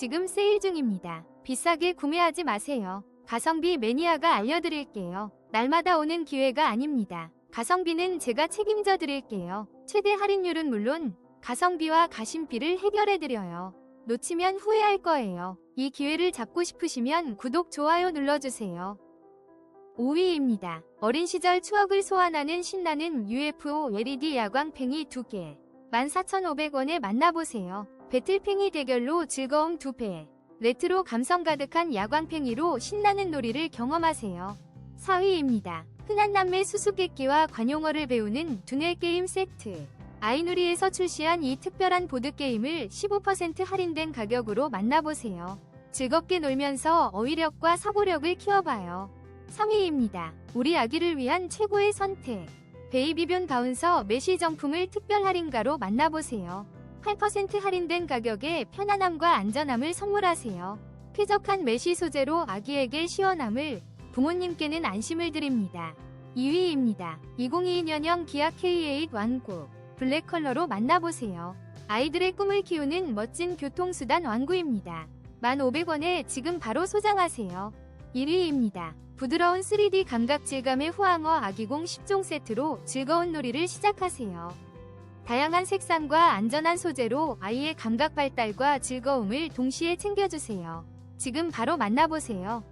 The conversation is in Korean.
지금 세일 중입니다. 비싸게 구매하지 마세요. 가성비 매니아가 알려드릴게요. 날마다 오는 기회가 아닙니다. 가성비는 제가 책임져 드릴게요. 최대 할인율은 물론 가성비와 가심비를 해결해 드려요. 놓치면 후회할 거예요. 이 기회를 잡고 싶으시면 구독, 좋아요 눌러주세요. 5위입니다. 어린 시절 추억을 소환하는 신나는 UFO LED 야광팽이 2개. 14,500원에 만나보세요. 배틀팽이 대결로 즐거움 2배. 레트로 감성 가득한 야광팽이로 신나는 놀이를 경험하세요. 4위입니다. 흔한 남매 수수께끼와 관용어를 배우는 두뇌 게임 세트. 아이누리에서 출시한 이 특별한 보드게임을 15% 할인된 가격으로 만나보세요. 즐겁게 놀면서 어휘력과 사고력을 키워봐요. 3위입니다. 우리 아기를 위한 최고의 선택. 베이비변 바운서 메시 정품을 특별 할인가로 만나보세요. 8% 할인된 가격에 편안함과 안전함을 선물하세요. 쾌적한 메시 소재로 아기에게 시원함을, 부모님께는 안심을 드립니다. 2위입니다. 2022년형 기아 K8 완구, 블랙 컬러로 만나보세요. 아이들의 꿈을 키우는 멋진 교통수단 완구입니다. 1,500원에 지금 바로 소장하세요. 1위입니다. 부드러운 3D 감각 질감의 후앙어 아기공 10종 세트로 즐거운 놀이를 시작하세요. 다양한 색상과 안전한 소재로 아이의 감각 발달과 즐거움을 동시에 챙겨주세요. 지금 바로 만나보세요.